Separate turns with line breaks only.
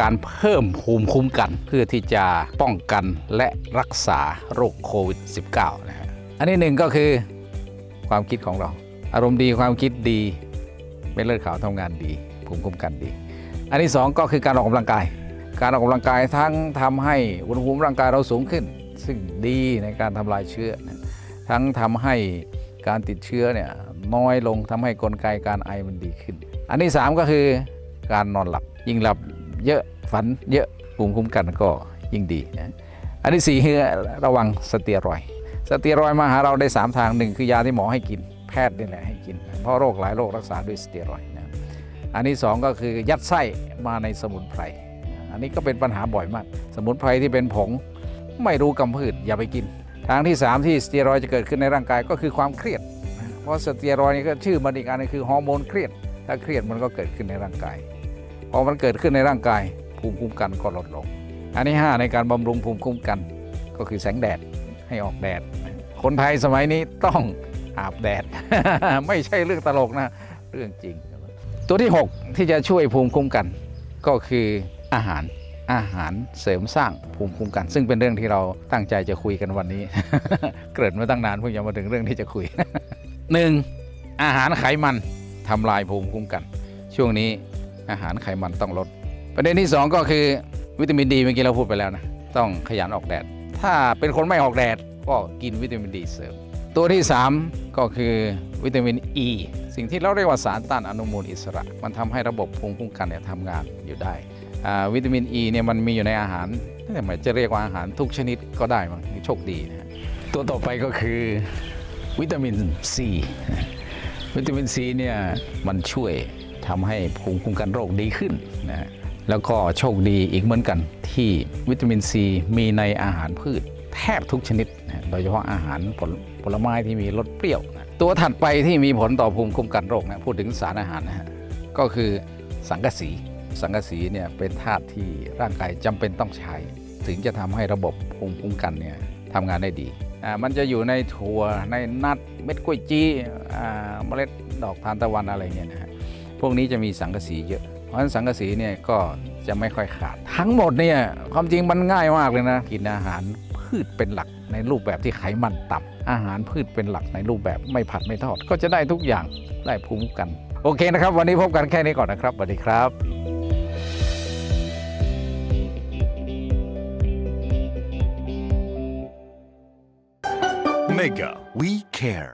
การเพิ่มภูมิคุ้มกัน เพื่อที่จะป้องกันและรักษาโรคโควิด -19 นะฮะอันที่หนึ่งก็คือความคิดของเรา อารมณ์ดีความคิดดีเม็ดเลือดขาวทำงานดีภูมิคุ้มกันดี อันที่สองก็คือการออกกำลังกาย การออกกำลังกายทั้งทำให้อุณหภูมิร่างกายเราสูงขึ้น ซึ่งดีในการทำลายเชื้อ ทั้งทำให้การติดเชื้อเนี่ยน้อยลงทำให้กลไกการไอมันดีขึ้น อันที่ 3 ก็คือการนอนหลับยิ่งหลับ เยอะฝันเยอะภูมิคุ้มกันก็ยิ่งดีนะอันที่4คือระวังสเตียรอยด์สเตียรอยด์มาหาเราได้ 3 ทางหนึ่งคือยาที่หมอให้กินแพทย์นี่แหละให้กิน เพราะโรคหลายโรครักษาด้วยสเตียรอยด์นะอันที่2ก็คือยัดไส้มาในสมุนไพรอันนี้ก็เป็นปัญหาบ่อยมาก สมุนไพรที่เป็นผงไม่รู้กำพืชอย่าไปกิน ทางที่ 3 ที่สเตียรอยด์จะเกิดขึ้นในร่างกายก็คือความเครียด เพราะสเตียรอยด์นี่ก็ชื่อมันอีกอันนึงคือฮอร์โมนเครียด ถ้าเครียดมันก็เกิดขึ้นในร่างกาย พอมันเกิดขึ้นในร่างกายภูมิคุ้มกันก็ลดลง อันที่5ในการบำรุงภูมิคุ้มกัน ก็คือแสงแดดให้ออกแดด คนไทยสมัยนี้ต้องอาบแดด ไม่ใช่เรื่องตลกนะ เรื่องจริง ตัวที่ 6 ที่จะช่วยภูมิคุ้มกัน ก็คืออาหารอาหารเสริมสร้างภูมิคุ้มกัน ซึ่งเป็นเรื่องที่เราตั้งใจจะคุยกันวันนี้ เกิดมาตั้งนานเพิ่งจะมาถึงเรื่องที่จะคุยหนึ่งอาหารไขมันทำลายภูมิคุ้มกัน ช่วงนี้ อาหารไขมันต้องลด ประเด็นที่ 2 ก็คือวิตามินดีเมื่อกี้เราพูดไปแล้วนะ ต้องขยันออกแดด ถ้าเป็นคนไม่ออกแดดก็กินวิตามินดีเสริม ตัวที่ 3 ก็คือวิตามินอ e, ีสิ่งที่เราเรียกว่าสารต้านอนุมูลอิสระ มันทำให้ระบบภูมิคุ้มกันเนี่ยทำงานอยู่ได้ วิตามินอ e ีเนี่ยมันมีอยู่ในอาหารแต่ไม่จะเรียกว่าอาหารทุกชนิดก็ได้มั้งโชคดีนะตัวต่อไปก็คือวิตามินซีวิตามินซีเนี่ยมันช่วย ทำให้ภูมิคุ้มกันโรคดีขึ้นนะแล้วก็โชคดีอีกเหมือนกันที่วิตามินซีมีในอาหารพืชแทบทุกชนิด โดยเฉพาะอาหารผลผลไม้ที่มีรสเปรี้ยว ตัวถัดไปที่มีผลต่อภูมิคุ้มกันโรคนะพูดถึงสารอาหารนะฮะก็คือสังกะสี สังกะสีเนี่ยเป็นธาตุที่ร่างกายจำเป็นต้องใช้ ถึงจะทำให้ระบบภูมิคุ้มกันเนี่ยทำงานได้ดีอ่ามันจะอยู่ในถั่วในนัทเม็ดกล้วยจี้อ่าเมล็ดดอกทานตะวันอะไรเนี่ยนะฮะ พวกนี้จะมีสังกะสีเยอะ เพราะฉะนั้นสังกะสีเนี่ยก็จะไม่ค่อยขาด ทั้งหมดเนี่ยความจริงมันง่ายมากเลยนะ กินอาหารพืชเป็นหลักในรูปแบบที่ไขมันต่ำอาหารพืชเป็นหลักในรูปแบบไม่ผัดไม่ทอด ก็จะได้ทุกอย่างได้ภูมิกัน โอเคนะครับ วันนี้พบกันแค่นี้ก่อนนะครับสวัสดีครับ
Mega, we care.